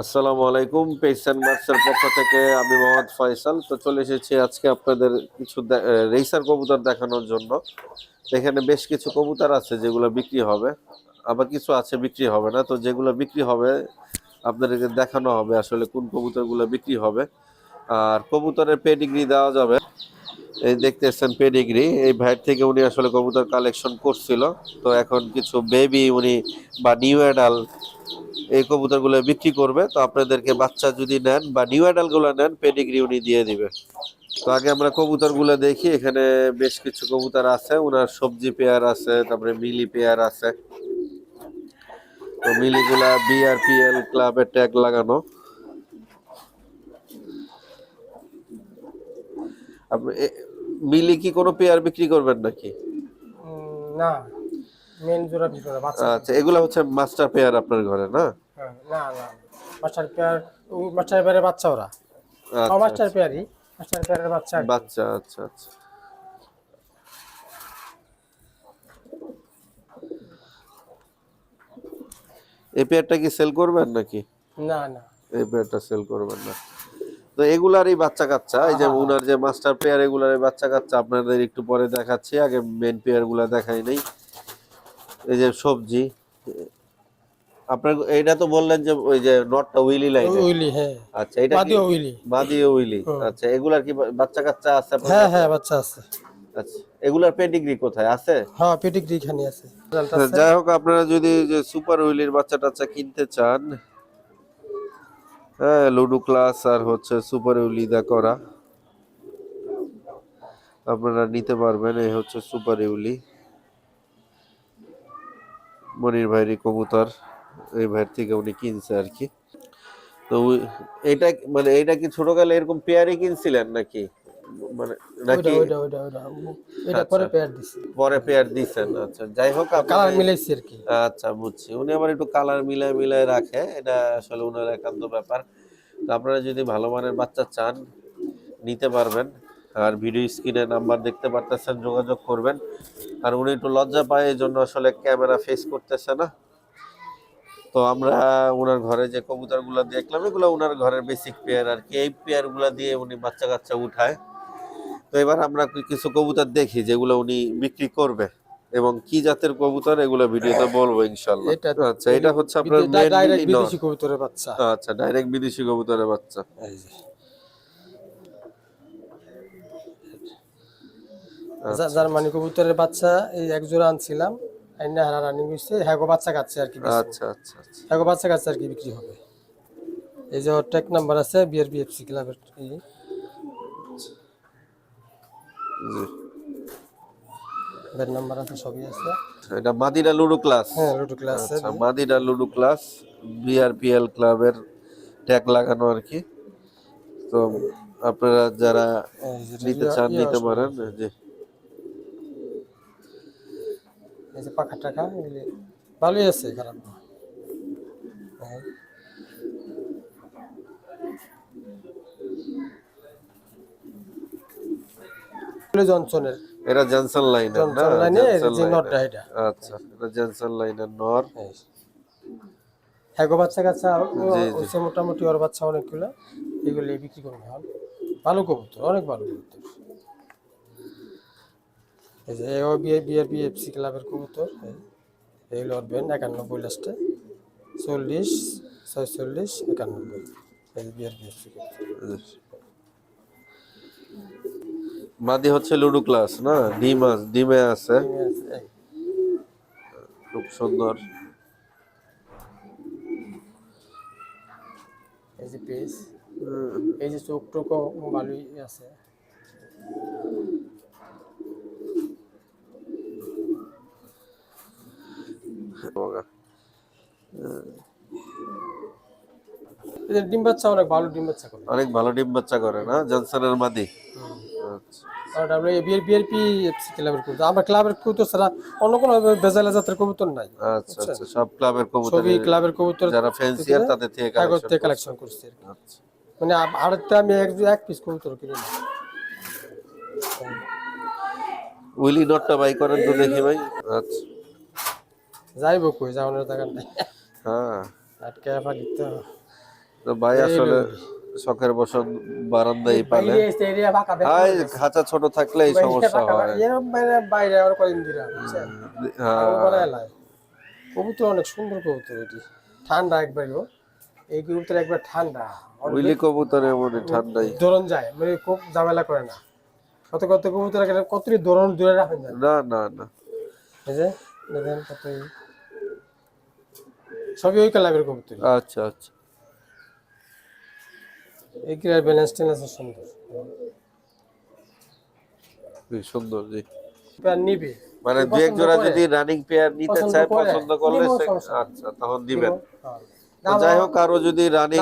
আসসালামু আলাইকুম পেসান মার্সের পক্ষ থেকে আমি মোহাম্মদ ফয়সাল। তো চলে এসেছি আজকে আপনাদের কিছু রেসার কবুতর দেখানোর জন্য। এখানে বেশ কিছু কবুতর আছে যেগুলো বিক্রি হবে। আবার কিছু আছে বিক্রি হবে না। তো যেগুলো বিক্রি হবে, আপনাদেরকে দেখানো হবে আসলে কোন কবুতরগুলো বিক্রি হবে। আর কবুতরের পেডিগ্রি দেওয়া যাবে। এই দেখতেছেন পেডিগ্রি এই ভাইয়ের থেকে উনি আসলে কবুতর কালেকশন করছিল। তো এখন কিছু বেবি উনি বা নিউ অ্যাডাল এই কবুতরগুলো বিক্রি করবে। তো আপনাদেরকে বাচ্চা যদি নেন বা নিউ অ্যাডালগুলো নেন পেডিগ্রি উনি দিয়ে দিবে। তো আগে আমরা কবুতরগুলো দেখি, এখানে বেশ কিছু কবুতর আছে। ওনার সবজি পেয়ার আছে, তারপরে মিলি পেয়ার আছে। তো মিলিগুলা বিআরপিএল ক্লাবের ট্যাগ লাগানো। মিলি কি কোনো পেয়ার বিক্রি করবেন নাকি? না। মেন জোড়া ভিতরে বাচ্চা আচ্ছা এগুলো হচ্ছে মাস্টার পেয়ার আপনার ঘরে না? হ্যাঁ, না না মাস্টার পেয়ার মাস্টার পেয়ারের বাচ্চা ওরা। আচ্ছা, মাস্টার পেয়ারই মাস্টার পেয়ারের বাচ্চা বাচ্চা আচ্ছা আচ্ছা। এই পেয়ারটা কি সেল করবেন নাকি? না না। এই পেয়ারটা সেল করবেন না। তো এগুলারই বাচ্চা কাচ্চা এই যে উনার যে মাস্টার পেয়ার এগুলার বাচ্চা কাচ্চা আপনাদের একটু পরে দেখাচ্ছি আগে মেন পেয়ারগুলা দেখাই নেই। এই যে সবজি আপনার এইটা তো বললেন যে ওই যে নটটা উইলি লাইন উইলি হ্যাঁ। আচ্ছা এটা বাদিও উইলি মাদিও উইলি আচ্ছা এগুলার কি বাচ্চা কাচ্চা আছে হ্যাঁ হ্যাঁ বাচ্চা আছে। আচ্ছা এগুলার পেডিগ্রি কোথায়? আছে? হ্যাঁ পেটিগ্রি এখানে আছে। যাই হোক আপনারা যদি যে সুপার উইলির বাচ্চা টাচ্চা কিনতে চান হ্যাঁ লুডো ক্লাস আর হচ্ছে সুপার উইলি দা করা আপনারা নিতে পারবেন। এই হচ্ছে সুপার ইউলি মনির ভাইয়েরই কবুতর এই ভাইয়ের থেকে উনি কিনছে আর কি। তো ওই- এটা মানে এটা কি ছোটকালে এরকম পেয়ারই কিনছিলেন নাকি? মানে নাকি এটা পরে পেয়ার দিছি। পরে পেয়ার দিছেন আচ্ছা। যাই হোক কালার আপনারা মিলাইছি আর কি। আচ্ছা বুঝছি। উনি আবার একটু কালার মিলায় মিলায় রাখে। এটা আসলে উনার একান্ত ব্যাপার। তো আপনারা যদি ভালো মানের বাচ্চা চান নিতে পারবেন। আর ভিডিও স্ক্রিনে নাম্বার দেখতে পারতেছেন যোগাযোগ করবেন। আর উনি একটু লজ্জা পায় এই জন্য আসলে ক্যামেরা ফেস করতেছে না। তো আমরা ওনার ঘরে যে কবুতরগুলো দেখলাম এগুলো ওনার ঘরের বেসিক পেয়ার আর কি। এই পেয়ারগুলো দিয়ে উনি বাচ্চা কাচ্চা উঠায়। তো এবার আমরা কিছু কবুতর দেখি যেগুলো উনি বিক্রি করবে এবং কি জাতের কবুতর এগুলো ভিডিওতে বলব ইনশাল্লাহ এটা আচ্ছা এটা হচ্ছে আপনার ডাইরেক্ট বিদেশি কবুতরের বাচ্চা। আচ্ছা ডাইরেক্ট বিদেশি কবুতরের বাচ্চা এই যে। আচ্ছা। যা- জার্মানি কবুতরের বাচ্চা এই এক জোড়া আনছিলাম আইনা হারা রানিং হইছে হ্যাঁ গো বাচ্চা কাচ্ছে আর কি আচ্ছা আচ্ছা আচ্ছা। হ্যাঁ বাচ্চা কাচ্ছে আর কি বিক্রি হবে। এই যে ট্যাগ নাম্বার আছে বিআরবি এফসি ক্লাবের ই। জি। ব্যাট নাম্বার আছে সবই আছে। এটা মাদিনা লুডো ক্লাস হ্যাঁ লুডো ক্লাস আচ্ছা মাদিনা লুডো ক্লাস বিআরপিএল ক্লাবের ট্যাগ লাগানো আর কি। তো আপনারা যারা নিতে চান নিতে পারেন যে। এই যে পাখা টাকা ভালোই আছে খারাপ না হ্যাঁ। জনসনের এটা জনসন লাইনের না জনসন লাইনে জনসন যে লাইনের। নটটা এটা আচ্ছা এটা জনসন লাইনের নর। হ্যাঁ বাচ্চা কাচ্চা। মোটামুটি ওর বাচ্চা অনেকগুলো এগুলো বিক্রি করবে ভালো কবুতর অনেক ভালো কবুতর এই যে এও বিয়ে বিয়ের বিএফসি ক্লাবের কবুতর এই- লড়বেন একানব্বই লাস্টে চল্লিশ ছয়চল্লিশ একানব্বই এই যে বিয়ের বিএফসি কবুতর। মাদি হচ্ছে লুডো ক্লাস না? ডিম আছে। ডিমে আছে। খুব সুন্দর। এই যে পেজ এই যে চোখ টোকও ভালোই আছে। এই যে ডিম বাচ্চা অনেক ভালো ডিম বাচ্চা করে। অনেক ভালো ডিম বাচ্চা করে না? জনসনের মাদি। আচ্ছা। আমরা এফসি ক্লাবের কবুতর। আমার ক্লাবের কবুতর ছাড়া অন্য কোনো বেজালা জাতের কবুতর নাই আচ্ছা আচ্ছা সব ক্লাবের কবুতর ছবি ক্লাবের কবুতর যারা ফ্যান্সিয়ার তাদের থেকে কাগজ থেকে কালেকশন করছি। আচ্ছা। মানে আড়তে আমি এক এক পিস কবুতর কিনি। উইলি নটটা বাই করেন তো দেখি ভাই। আচ্ছা। যাইব কই? যাওয়ানোর দোকান নাই। হ্যাঁ। আটকে ফা দিতে তো ভাই আসলে শখের বসত বারান্দায় পালে। হাই খাঁচা ছোট থাকলে এই সমস্যা হয়। এরকম বাইরে বাইরে আর কদিন দিলাম বুঝছেন? হ্যাঁ। কবুতর অনেক সুন্দর কবুতর এটি। ঠান্ডা একবার এই কবুতর একবার ঠান্ডা। উইলি কবুতর এমনই ঠান্ডাই। দরন যায় মানে খুব ঝামেলা করে না। কত কত কবুতর কতটি দরন দূরে রাখেন যায় না না না। এই যে দেখেন কত সবই ওই কালারের কবুতর আচ্ছা আচ্ছা। এই কিলার ব্যালেন্স টেলেন্স সুন্দর। খুবই সুন্দর জি। নিবে। মানে দু এক জোড়া যদি রানিং পেয়ার নিতে চায় পছন্দ করলে। আচ্ছা তখন দিবেন। হ্যাঁ। যাই হোক আরও যদি রানিং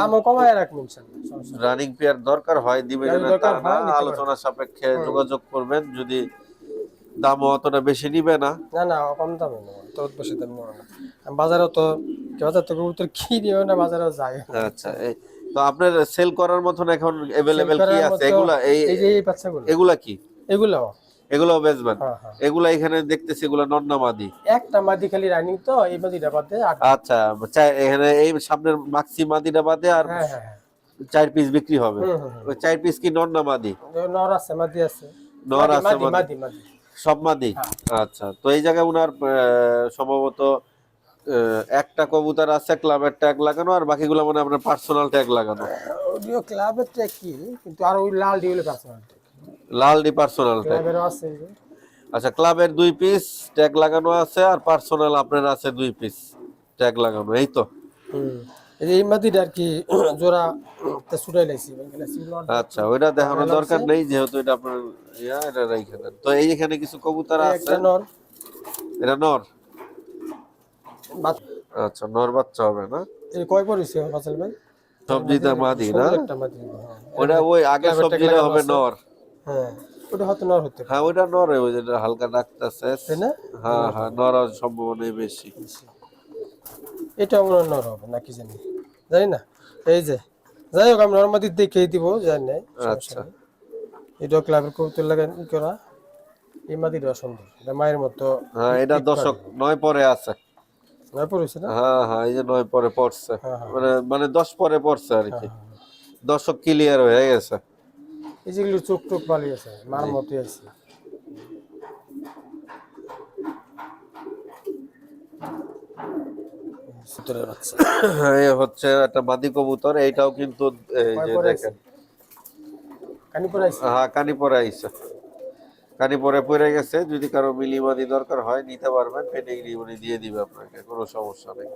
রানিং পেয়ার দরকার হয় দিবে যদি না দরকার না আলোচনা সাপেক্ষে যোগাযোগ করবেন যদি দাম অতটা বেশি নিবে না। না না কম দামে নেবো তোর বেশি দাম নেবো না আমি বাজারে তো বাজার তো কবুতর কিনিও না বাজারে যায় আচ্ছা এই তো আপনার সেল করার মতন এখন अवेलेबल কি করার আছে মতো- এগুলা এই এই যে এই বাচ্চাগুলো এগুলা কি এগুলো এগুলো বেচবেন হ্যাঁ হ্যাঁ এগুলা এখানে দেখতেছি এগুলা নন্নামাদি একটা মাদি খালি রানিং তো এই মাদিটা বাদে আর আচ্ছা চা- এখানে এই সামনের মাক্সি মাদিটা বাদে আর হ্যাঁ হ্যাঁ হ্যাঁ চার পিস বিক্রি হবে হুম, হুম, হুম। ওই চার পিস কি নন্নামাদি নর আছে মাদি আছে নর আছে মাদি মাদি। মাদি মাদি সব মাদি? হ্যাঁ। আচ্ছা তো এই জায়গায় উনার সম্ভবত একটা কবুতর আছে ক্লাবের ট্যাগ লাগানো আর বাকিগুলো মানে আপনার পার্সোনাল ট্যাগ লাগানো। ওডিও ক্লাবের ট্যাগ কি? কিন্তু আর ওই লাল ডিউলে পার্সোনাল ট্যাগ লাল ডি পার্সোনাল ট্যাগ আছে আচ্ছা ক্লাবের দুই পিস ট্যাগ লাগানো আছে আর পার্সোনাল আপনার আছে দুই পিস ট্যাগ লাগানো এই তো? হুম। এই আর কি জোড়া ছুটাই লাইছি লাইছি আচ্ছা ওইটা দেখানোর দরকার নেই যেহেতু এটা আপনার ইয়া এটা রেখে তো এই এখানে কিছু কবুতর আছে? একটা নর। এটা নর? আচ্ছা নর বাচ্চা হবে না? এই কয় পড়েছে ফাসল ভাই? সবজিটা মাদি না? হ্যাঁ। ওটা ওই আগে সবজিটা হবে নর। হ্যাঁ ওটা হয়তো নর হতে হ্যাঁ নর ওই যেটা হালকা ডাকতেছে। তাই না? হ্যাঁ হ্যাঁ নর সম্ভাবনাই বেশি। এটা মনে নর হবে নাকি জানি। জানি না এই যে যাই হোক আমি নর্মাদি দেখে দিব জানি না আচ্ছা। এটা ক্লাবের কবুতর লাগান ই করা। এই মাদিটা সুন্দর এটা মায়ের মতো হ্যাঁ এটা দশক নয় পরে আছে। নয় পড়েছে না? হ্যাঁ হ্যাঁ এই যে নয় পরে পড়ছে। হ্যাঁ, হ্যাঁ। মানে মানে দশ পরে পড়ছে আর কি। দশক ক্লিয়ার হয়ে। গেছে। এই যেগুলো চোখ টোক পালিয়ে আছে মার মতো আছে সুতরের বাচ্চা এই হচ্ছে একটা মাদি কবুতর এইটাও কিন্তু এই যে দেখেন। হ্যাঁ কানি পরে আইছে। কানি পরে পড়ে গেছে যদি কারও মিলি মাদি দরকার হয় নিতে পারবেন পেডিগ্রি উনি দিয়ে দিবে আপনাকে কোনো সমস্যা নেই।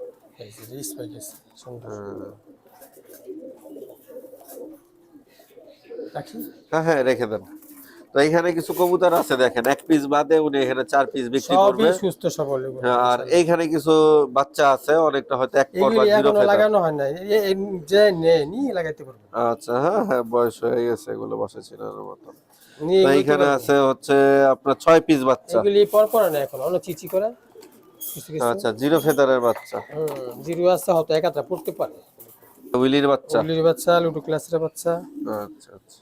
হ্যাঁ। হ্যাঁ হ্যাঁ রেখে দেন। তো এখানে কিছু কবুতর আছে দেখেন এক পিস বাদে উনি এখানে চার পিস বিক্রি করবে। সুস্থ সবল হ্যাঁ, আর এইখানে কিছু বাচ্চা আছে অনেকটা হয়তো এক পর বা জিরো লাগানো হয় না যে নেয় নি লাগাইতে পারব। আচ্ছা হ্যাঁ হ্যাঁ বয়স হয়ে গেছে এগুলো বসে চিনার মতো। এইখানে আছে হচ্ছে আপনার ছয় পিস বাচ্চা। এগুলি পর পর না এখন অনেক চিচি করে আচ্ছা জিরো ফেদারের বাচ্চা। জিরো আছে হয়তো এক আধটা পড়তে পারে। উইলির বাচ্চা। উলির বাচ্চা লুডো ক্লাসের বাচ্চা। আচ্ছা আচ্ছা।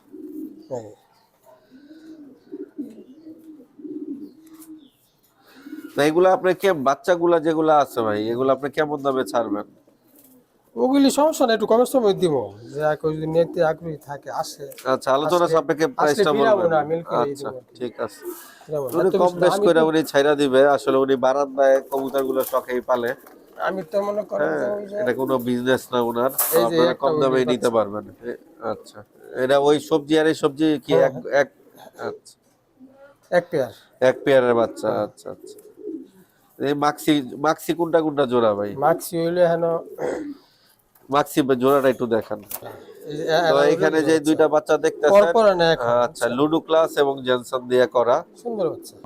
তো এগুলো আপনি কে বাচ্চাগুলা যেগুলো আছে ভাই এগুলো আপনি কেমন দামে ছাড়বেন? ওগুলি সমস্যা না একটু কমের সময় দিব। যে কেউ যদি নিতে আগ্রহী থাকে আসে। আচ্ছা আলোচনা সাপেক্ষে প্রাইসটা বলবেন। করে আচ্ছা। ঠিক আছে। উনি কম বেশ করে উনি ছাইরা দিবে আসলে উনি বারান্দায় কবুতরগুলো শখেই পালে। আমি তো মনে করেন যে এটা কোনো বিজনেস না ওনার এই যে আপনারা কম দামে নিতে পারবেন। আচ্ছা। এটা ওই সবজি আর এই সবজি কি হ্যাঁ, এক এক আচ্ছা। এক পেয়ার। এক পেয়ারের বাচ্চা আচ্ছা আচ্ছা। এই মাক্সি মাক্সি কোনটা কোনটা জোড়া ভাই? মাক্সি হইলে হেন মাক্সি জোড়াটা একটু দেখান। এখানে যে দুইটা বাচ্চা দেখতেছেন আচ্ছা লুডো ক্লাস এবং জেনসন দিয়ে করা। সুন্দর বাচ্চা।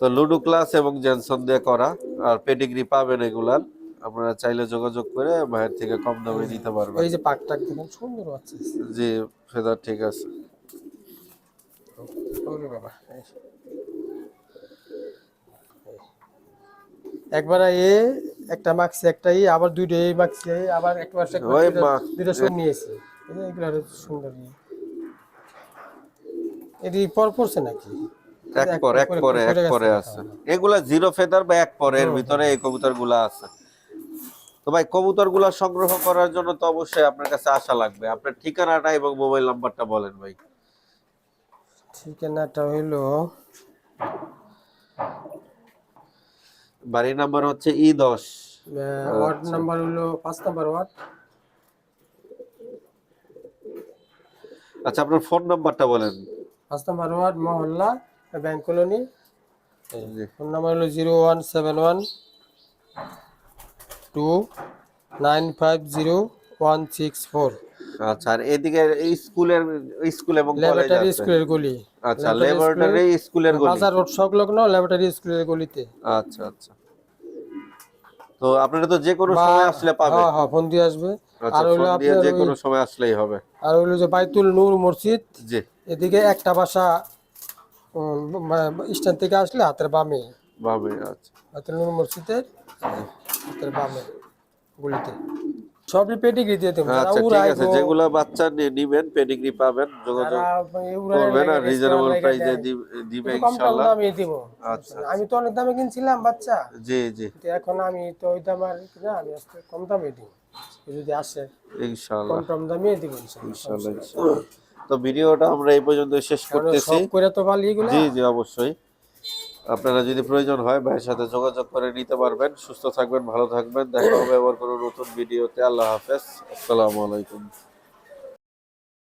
তো লুডো ক্লাস এবং জেনসন দিয়ে করা আর পেডিগ্রি পাবেন এগুলার। আপনারা চাইলে যোগাযোগ করে বাইরে থেকে কম দামে নিতে পারবেন। এই যে পাক টাক দেখুন সুন্দর বাচ্চা। জি ফেদার ঠিক আছে। বাবা একবার এ একটা মাক্সি একটা ই আবার দুইটা এই আবার ওই দুইটা- সব নিয়েছি। এগুলো সুন্দর এটি পর পড়ছে নাকি? এক পর এক পরে এক পরে আছে। এগুলা জিরো ফেদার বা এক পরের ভিতরে এই কবুতরগুলা আছে। তো তো ভাই কবুতরগুলো সংগ্রহ করার জন্য তো অবশ্যই আপনার কাছে আসা লাগবে। আপনার ঠিকানাটা এবং মোবাইল নাম্বারটা বলেন ভাই। ঠিকানাটা হইল বাড়ি নাম্বার হচ্ছে ই দশ। আহ, ওয়ার্ড নাম্বার হইল পাঁচ নাম্বার ওয়ার্ড। আচ্ছা আপনার ফোন নাম্বারটা বলেন। পাঁচ নাম্বার ওয়ার্ড মহল্লা ব্যাংক কলোনি। ফোন নাম্বার হলো zero one seven one two nine five zero one six four. আচ্ছা আর এদিকে স্কুলের স্কুল এবং ল্যাবরেটরি স্কুলের গলি। আচ্ছা ল্যাবরেটরি স্কুলের গলি। বাজার রোড সংলগ্ন ল্যাবরেটরি স্কুলের গলিতে। আচ্ছা আচ্ছা। তো আপনারা তো যে কোনো সময় আসলে পাবেন। হ্যাঁ হ্যাঁ ফোন দিয়ে আসবে। আচ্ছা আর দিয়ে আপনার যে কোনো সময় আসলেই হবে। আর হইল যে বাইতুল নূর মসজিদ জি। এদিকে একটা বাসা স্ট্যান্ড থেকে আসলে হাতের বামে। ভাবে আচ্ছা। বাইতুল নূর মসজিদের হাতের বামে গুলিতে। সবই পেটিগ্রি দিয়ে দেবো আচ্ছা ঠিক আছে যেগুলা বাচ্চা নিবেন পেডিগ্রি পাবেন যোগাযোগ করবেন আর রিজনেবল প্রাইসে দিবে ইনশাআল্লাহ দামে দিব। আচ্ছা আমি তো অনেক দামে কিনছিলাম বাচ্চা। জি জি। এখন আমি তো ওই দাম আর কিনা আমি আজকে কম দামে দিই যদি আসে ইনশাআল্লাহ কম দামে দিব ইনশাআল্লাহ ইনশাআল্লাহ। তো ভিডিওটা আমরা এই পর্যন্ত শেষ করতেছি সব করে তো এগুলো। জি জি অবশ্যই। আপনারা যদি প্রয়োজন হয় ভাইয়ের সাথে যোগাযোগ করে নিতে পারবেন। সুস্থ থাকবেন, ভালো থাকবেন। দেখা হবে আবার কোনো নতুন ভিডিওতে। আল্লাহ হাফেজ। আসসালামু আলাইকুম।